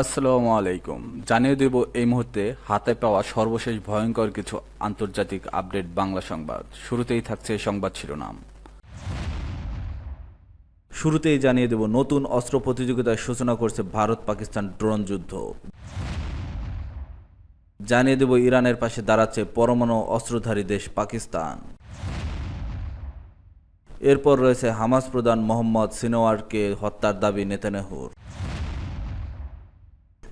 আসসালামু আলাইকুম। জানিয়ে দেব এই মুহূর্তে হাতে পাওয়া সর্বশেষ ভয়ঙ্কর কিছু আন্তর্জাতিক আপডেট বাংলা সংবাদ। শুরুতেই থাকছে সংবাদ শিরোনাম। শুরুতেই জানিয়ে দেব নতুন অস্ত্র প্রতিযোগিতার সূচনা করছে ভারত পাকিস্তান ড্রোন যুদ্ধ। জানিয়ে দেব ইরানের পাশে দাঁড়াচ্ছে পরমাণু অস্ত্রধারী দেশ পাকিস্তান। এরপর রয়েছে হামাস প্রধান মোহাম্মদ সিনোয়ারকে হত্যার দাবি নেতানেহুর।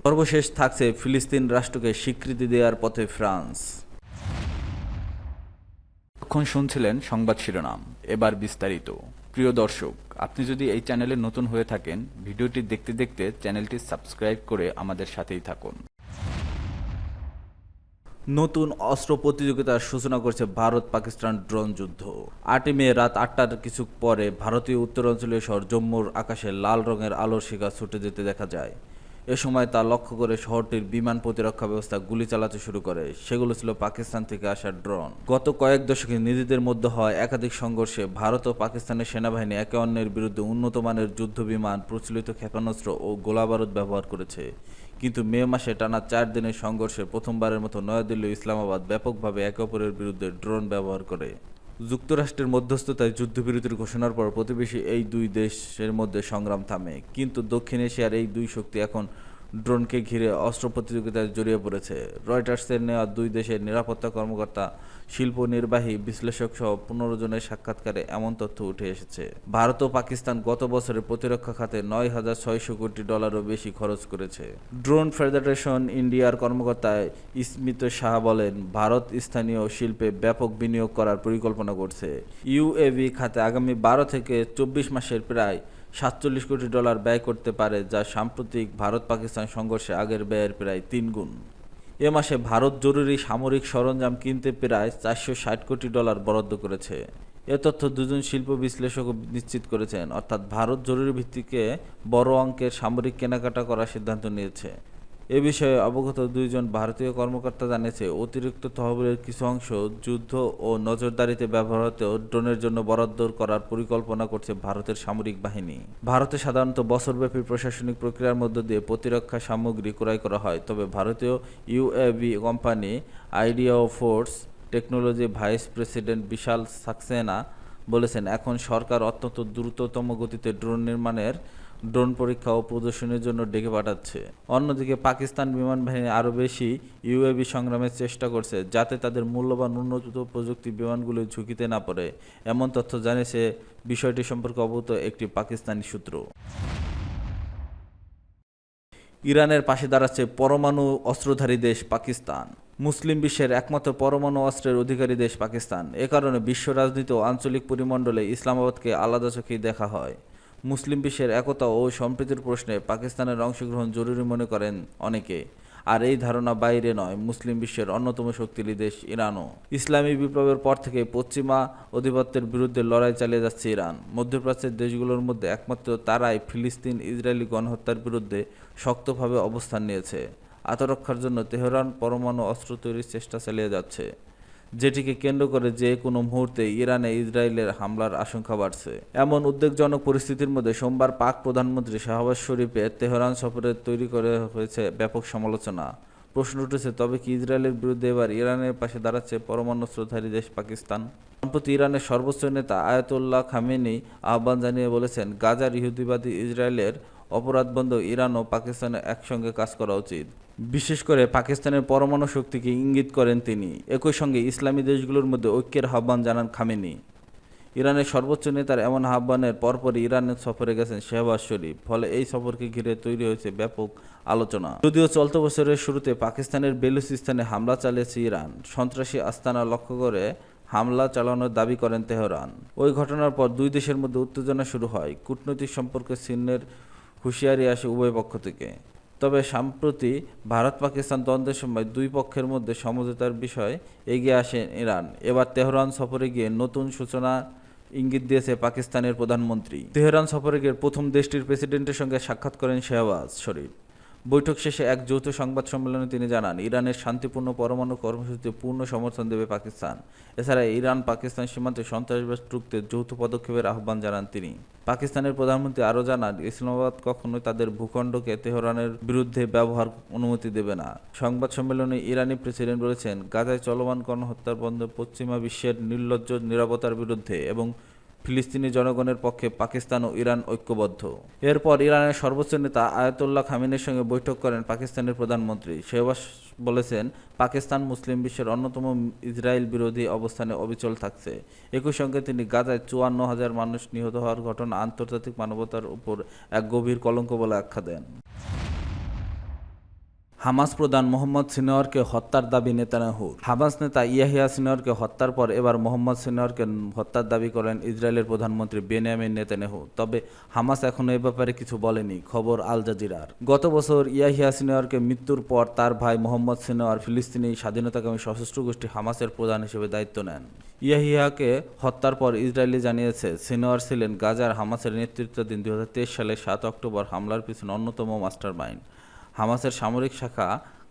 সর্বশেষ থাকছে ফিলিস্তিন রাষ্ট্রকে স্বীকৃতি দেওয়ার পথে ফ্রান্স। এখন শুনছিলেন সংবাদ শিরোনাম, এবার বিস্তারিত। প্রিয় দর্শক, আপনি যদি এই চ্যানেলে নতুন হয়ে থাকেন, ভিডিওটি দেখতে দেখতে চ্যানেলটি সাবস্ক্রাইব করে আমাদের সাথেই থাকুন। নতুন অস্ত্র প্রতিযোগিতার সূচনা করছে ভারত পাকিস্তান ড্রোন যুদ্ধ। আটই মে রাত আটটার কিছু পরে ভারতীয় উত্তরাঞ্চলীয় শহর জম্মুর আকাশে লাল রঙের আলোর শিখা ছুটে যেতে দেখা যায়। এ সময় তা লক্ষ্য করে শহরটির বিমান প্রতিরক্ষা ব্যবস্থা গুলি চালাতে শুরু করে। সেগুলো ছিল পাকিস্তান থেকে আসা ড্রোন। গত কয়েক দশকে নিজেদের মধ্যে হয় একাধিক সংঘর্ষে ভারত ও পাকিস্তানের সেনাবাহিনী একে অন্যের বিরুদ্ধে উন্নত মানের যুদ্ধ বিমান, প্রচলিত ক্ষেপণাস্ত্র ও গোলাবারুদ ব্যবহার করেছে। কিন্তু মে মাসে টানা চার দিনের সংঘর্ষে প্রথমবারের মতো নয়াদিল্লি ইসলামাবাদ ব্যাপকভাবে একে অপরের বিরুদ্ধে ড্রোন ব্যবহার করে। যুক্তরাষ্ট্রের মধ্যস্থতায় যুদ্ধবিরতির ঘোষণার পর প্রতিবেশী এই দুই দেশের মধ্যে সংগ্রাম থামে। কিন্তু দক্ষিণ এশিয়ার এই দুই শক্তি এখন ড্রোনকে ঘিরে অস্ত্র প্রতিযোগিতায় জড়িয়ে পড়েছে। রয়টার্সের নেওয়া দুই দেশের নিরাপত্তা কর্মকর্তা, শিল্প নির্বাহী, বিশ্লেষক সহ পনেরো জনের সাক্ষাৎকারে এমন তথ্য উঠে এসেছে। ভারত ও পাকিস্তান গত বছরে প্রতিরক্ষা খাতে নয় হাজার ছয়শো কোটি ডলারও বেশি খরচ করেছে। ড্রোন ফেডারেশন ইন্ডিয়ার কর্মকর্তা স্মিত শাহ বলেন, ভারত স্থানীয় শিল্পে ব্যাপক বিনিয়োগ করার পরিকল্পনা করছে। ইউএভি খাতে আগামী বারো থেকে চব্বিশ মাসের প্রায় সাতচল্লিশ কোটি ডলার ব্যয় করতে পারে, যা সাম্প্রতিক ভারত পাকিস্তান সংঘর্ষে আগের ব্যয়ের প্রায় তিন গুণ। এ মাসে ভারত জরুরি সামরিক সরঞ্জাম কিনতে প্রায় চারশো ষাট কোটি ডলার বরাদ্দ করেছে। এ তথ্য দুজন শিল্প বিশ্লেষক নিশ্চিত করেছেন, অর্থাৎ ভারত জরুরি ভিত্তিকে বড় অঙ্কের সামরিক কেনাকাটা করার সিদ্ধান্ত নিয়েছে। এ বিষয়ে অবগত দুইজন ভারতীয় কর্মকর্তা জানিয়েছে, অতিরিক্ত তহবিলের কিছু অংশ যুদ্ধ ও নজরদারিতে ব্যবহৃত ড্রোনের জন্য বরাদ্দ করার পরিকল্পনা করছে ভারতের সামরিক বাহিনী। ভারতে সাধারণত বছরব্যাপী প্রশাসনিক প্রক্রিয়ার মধ্য দিয়ে প্রতিরক্ষা সামগ্রী ক্রয় করা হয়, তবে ভারতীয় UAV company idea force technology vice president Vishal Saxena বলেছেন, এখন সরকার অত্যন্ত দ্রুততম গতিতে ড্রোন নির্মাণের ড্রোন পরীক্ষা ও প্রদর্শনের জন্য ডেকে পাঠাচ্ছে। অন্যদিকে পাকিস্তান বিমান বাহিনী আরও বেশি ইউএবি সংগ্রামের চেষ্টা করছে, যাতে তাদের মূল্যবান উন্নত প্রযুক্তি বিমানগুলো ঝুঁকিতে না পড়ে। এমন তথ্য জানিয়েছে বিষয়টি সম্পর্কে অবগত একটি পাকিস্তানি সূত্র। ইরানের পাশে দাঁড়াচ্ছে পরমাণু অস্ত্রধারী দেশ পাকিস্তান। মুসলিম বিশ্বের একমাত্র পরমাণু অস্ত্রের অধিকারী দেশ পাকিস্তান। এ কারণে বিশ্ব রাজনীতি ও আঞ্চলিক পরিমণ্ডলে ইসলামাবাদকে আলাদা চোখেই দেখা হয়। মুসলিম বিশ্বের একতা ও সম্প্রীতির প্রশ্নে পাকিস্তানের অংশগ্রহণ জরুরি মনে করেন অনেকে। আর এই ধারণা বাইরে নয়, মুসলিম বিশ্বের অন্যতম শক্তিশালী দেশ ইরানও। ইসলামী বিপ্লবের পর থেকে পশ্চিমা আধিপত্যের বিরুদ্ধে লড়াই চালিয়ে যাচ্ছে ইরান। মধ্যপ্রাচ্যের দেশগুলোর মধ্যে একমাত্র তারাই ফিলিস্তিন, ইসরায়েলি গণহত্যার বিরুদ্ধে শক্তভাবে অবস্থান নিয়েছে। আত্মরক্ষার জন্য তেহরান পরমাণু অস্ত্র তৈরির চেষ্টা চালিয়ে যাচ্ছে। যেটিকে কেন্দ্র করে যে কোনো মুহূর্তে ইরানে ইসরায়েলের হামলার আশঙ্কা বাড়ছে। এমন উদ্বেগজনক পরিস্থিতির মধ্যে সোমবার পাক প্রধানমন্ত্রী শাহবাজ শরীফের তেহরান সফরে তৈরি করে হয়েছে ব্যাপক সমালোচনা। প্রশ্ন উঠেছে, তবে কি ইসরায়েলের বিরুদ্ধে এবার ইরানের পাশে দাঁড়াচ্ছে পরমাণুস্ত্রধারী দেশ পাকিস্তান? সম্প্রতি ইরানের সর্বোচ্চ নেতা আয়াতুল্লাহ খামেনি আহ্বান জানিয়ে বলেছেন, গাজার ইহুদিবাদী ইসরায়েলের অপরাধ বন্ধ ইরান ও পাকিস্তানের একসঙ্গে কাজ করা উচিত। বিশেষ করে পাকিস্তানের পরমাণু শক্তিকে ইঙ্গিত করেন তিনি। একই সঙ্গে ইসলামী দেশগুলোর মধ্যে ঐক্যের আহ্বান জানান খামেনি। ইরানের সর্বোচ্চ নেতার এমন আহ্বানের পরপরই ইরানের সফরে গেছেন শেহবাজ শরীফ, ফলে এই সফরকে ঘিরে তৈরি হয়েছে ব্যাপক আলোচনা। যদিও চলতি বছরের শুরুতে পাকিস্তানের বেলুচিস্তানে হামলা চালিয়েছে ইরান, সন্ত্রাসী আস্তানা লক্ষ্য করে হামলা চালানোর দাবি করেন তেহরান। ওই ঘটনার পর দুই দেশের মধ্যে উত্তেজনা শুরু হয়। কূটনৈতিক সম্পর্কে ছিন্নের হুঁশিয়ারি আসে উভয় পক্ষ থেকে। তবে সম্প্রতি ভারত পাকিস্তান দ্বন্দ্বের সময় দুই পক্ষের মধ্যে সমঝোতার বিষয়ে এগিয়ে আসেন ইরান। এবার তেহরান সফরে গিয়ে নতুন সূচনা ইঙ্গিত দিয়েছে পাকিস্তানের প্রধানমন্ত্রী। তেহরান সফরে গিয়ে প্রথম দেশটির প্রেসিডেন্টের সঙ্গে সাক্ষাৎ করেন শেহবাজ শরীফ। বৈঠক শেষে এক যৌথ সংবাদ সম্মেলনে তিনি জানান, ইরানের শান্তিপূর্ণ পরমাণু কর্মসূচিতে পূর্ণ সমর্থন দেবে পাকিস্তান। এছাড়া ইরান পাকিস্তান সীমান্তে সন্ত্রাসবাদ রুখতে যৌথ পদক্ষেপের আহ্বান জানান তিনি। পাকিস্তানের প্রধানমন্ত্রী আরও জানান, ইসলামাবাদ কখনোই তাদের ভূখণ্ডকে তেহরানের বিরুদ্ধে ব্যবহার অনুমতি দেবে না। সংবাদ সম্মেলনে ইরানি প্রেসিডেন্ট বলেছেন, গাজায় চলমান গণহত্যার বন্ধে পশ্চিমা বিশ্বের নির্লজ্জ নিরাপত্তার বিরুদ্ধে এবং ফিলিস্তিনি জনগণের পক্ষে পাকিস্তান ও ইরান ঐক্যবদ্ধ। এরপর ইরানের সর্বোচ্চ নেতা আয়াতুল্লাহ খামিনের সঙ্গে বৈঠক করেন পাকিস্তানের প্রধানমন্ত্রী। শেহবাজ বলেছেন, পাকিস্তান মুসলিম বিশ্বের অন্যতম ইসরায়েল বিরোধী অবস্থানে অবিচল থাকছে। একই সঙ্গে তিনি গাজায় চুয়ান্ন হাজার মানুষ নিহত হওয়ার ঘটনা আন্তর্জাতিক মানবতার উপর এক গভীর কলঙ্ক বলে আখ্যা দেন। হামাস প্রধান মোহাম্মদ সিনোয়ারকে হত্যার দাবি নেতানাহুর হামাস নেতা ইয়াহিয়া সিনোয়ারকে হত্যার পর এবার মোহাম্মদ সিনোয়ারকে হত্যার দাবি করেন ইসরায়েলের প্রধানমন্ত্রী বেনিয়ামিন নেতানাহু তবে হামাস এখনও এ ব্যাপারে কিছু বলেনি, খবর আল জাজিরার। গত বছর ইয়াহিয়া সিনোয়ারকে মৃত্যুর পর তার ভাই মোহাম্মদ সিনোয়ার ফিলিস্তিনি স্বাধীনতাকামী সশস্ত্র গোষ্ঠী হামাসের প্রধান হিসেবে দায়িত্ব নেন। ইয়াহিয়াকে হত্যার পর ইসরায়েলি জানিয়েছে, সিনোয়ার ছিলেন গাজার হামাসের নেতৃত্বাধীন দুই সালে সাত অক্টোবর হামলার পিছনে অন্যতম মাস্টার মাইন্ড হামাসের সামরিক শাখা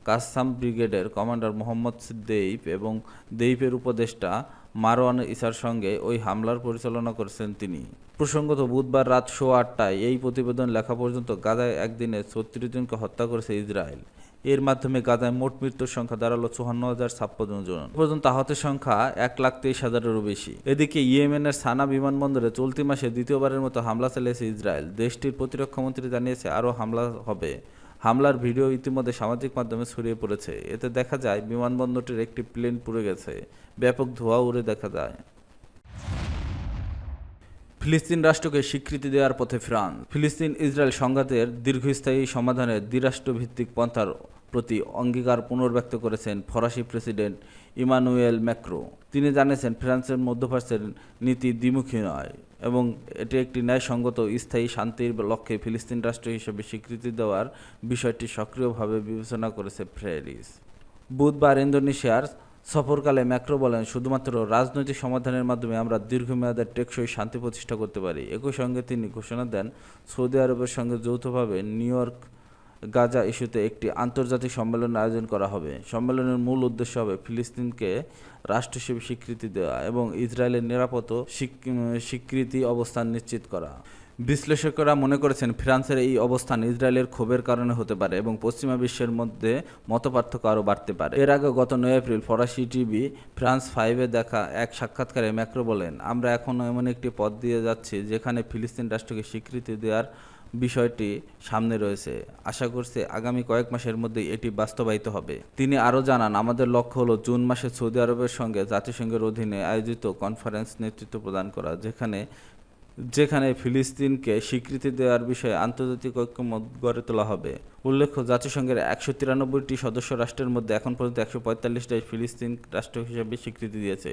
কাসাম ব্রিগেডের কমান্ডার মোহাম্মদ দেইপ এবং দেইপের উপদেষ্টা মারওয়ান ইসার সঙ্গে ওই হামলার পরিচালনা করেছেন তিনি। প্রসঙ্গত, বুধবার রাত সোয়া আটটায় এই প্রতিবেদন লেখা পর্যন্ত গাজায় একদিনে ছত্রিশ জনকে হত্যা করেছে ইসরায়েল। এর মাধ্যমে গাজায় মোট মৃত্যুর সংখ্যা দাঁড়াল চুয়ান্ন হাজার ছাপ্পান্ন জন। পর্যন্ত আহতের সংখ্যা এক লাখ তেইশ হাজারেরও বেশি। এদিকে ইয়েমেনের সানা বিমানবন্দরে চলতি মাসে দ্বিতীয়বারের মতো হামলা চালিয়েছে ইসরায়েল। দেশটির প্রতিরক্ষামন্ত্রী জানিয়েছে, আরও হামলা হবে। হামলার ভিডিও ইতিমধ্যে সামাজিক মাধ্যমে ছড়িয়ে পড়েছে। এতে দেখা যায়, বিমানবন্দরটির একটি প্লেন পুড়ে গেছে। ব্যাপক ধোঁয়া উড়ে দেখা যায়। ফিলিস্তিন রাষ্ট্রকে স্বীকৃতি দেওয়ার পথে ফ্রান্স ফিলিস্তিন ইসরায়েল সংঘাতের দীর্ঘস্থায়ী সমাধানে দ্বিরাষ্ট্রভিত্তিক পন্থার প্রতি অঙ্গীকার পুনর্ব্যক্ত করেছেন ফরাসি প্রেসিডেন্ট ইমানুয়েল ম্যাক্রো। তিনি জানিয়েছেন, ফ্রান্সের মধ্যপ্রাচ্যের নীতি দ্বিমুখী নয় এবং এটি একটি ন্যায়সঙ্গত, স্থায়ী শান্তির লক্ষ্যে ফিলিস্তিন রাষ্ট্র হিসেবে স্বীকৃতি দেওয়ার বিষয়টি সক্রিয়ভাবে বিবেচনা করেছে প্যারিস বুধবার ইন্দোনেশিয়ার সফরকালে ম্যাক্রো বলেন, শুধুমাত্র রাজনৈতিক সমাধানের মাধ্যমে আমরা দীর্ঘমেয়াদের টেকসই শান্তি প্রতিষ্ঠা করতে পারি। একই সঙ্গে তিনি ঘোষণা দেন, সৌদি আরবের সঙ্গে যৌথভাবে নিউ ইয়র্ক গাজা ইস্যুতে একটি আন্তর্জাতিক সম্মেলন আয়োজন করা হবে। সম্মেলনের মূল উদ্দেশ্য হবে ফিলিস্তিনকে রাষ্ট্র হিসেবে স্বীকৃতি দেওয়া এবং ইসরায়েলের নিরাপদ স্বীকৃতি অবস্থান নিশ্চিত করা। বিশ্লেষকরা মনে করেছেন, ফ্রান্সের এই অবস্থান ইসরায়েলের ক্ষোভের কারণে হতে পারে এবং পশ্চিমা বিশ্বের মধ্যে মতপার্থক্য আরও বাড়তে পারে। এর আগে গত নয় এপ্রিল ফরাসি টিভি ফ্রান্স ফাইভে দেখা এক সাক্ষাৎকারে ম্যাক্রো বলেন, আমরা এখনও এমন একটি পথ দিয়ে যাচ্ছি যেখানে ফিলিস্তিন রাষ্ট্রকে স্বীকৃতি দেওয়ার বিষয়টি সামনে রয়েছে। আশা করছি আগামী কয়েক মাসের মধ্যে এটি বাস্তবায়িত হবে। তিনি আরও জানান, আমাদের লক্ষ্য হলো জুন মাসে সৌদি আরবের সঙ্গে জাতিসংঘের অধীনে আয়োজিত কনফারেন্স নেতৃত্ব প্রদান করা, যেখানে যেখানে ফিলিস্তিনকে স্বীকৃতি দেওয়ার বিষয়ে আন্তর্জাতিক ঐক্যমত গড়ে তোলা হবে। উল্লেখ্য, জাতিসংঘের একশো তিরানব্বইটি সদস্য রাষ্ট্রের মধ্যে এখন পর্যন্ত একশো পঁয়তাল্লিশটাই ফিলিস্তিন রাষ্ট্র হিসেবে স্বীকৃতি দিয়েছে।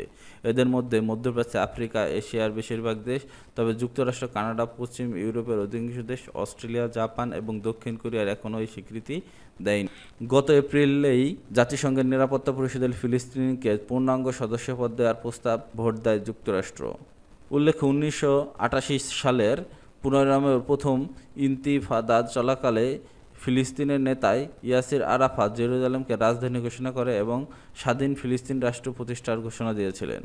এদের মধ্যে মধ্যপ্রাচ্যে, আফ্রিকা, এশিয়ার বেশিরভাগ দেশ, তবে যুক্তরাষ্ট্র, কানাডা, পশ্চিম ইউরোপের অধিকাংশ দেশ, অস্ট্রেলিয়া, জাপান এবং দক্ষিণ কোরিয়ার এখনও এই স্বীকৃতি দেয়নি। গত এপ্রিলেই জাতিসংঘের নিরাপত্তা পরিষদের ফিলিস্তিনকে পূর্ণাঙ্গ সদস্যপদ দেওয়ার প্রস্তাব ভোট দেয় যুক্তরাষ্ট্র। উল্লেখ্য, উনিশশো আটাশি সালের পুনরামের প্রথম ইন্তিফাদা চলাকালে ফিলিস্তিনের নেতায় ইয়াসির আরাফাত জেরুজালেমকে রাজধানী ঘোষণা করে এবং স্বাধীন ফিলিস্তিন রাষ্ট্র প্রতিষ্ঠার ঘোষণা দিয়েছিলেন।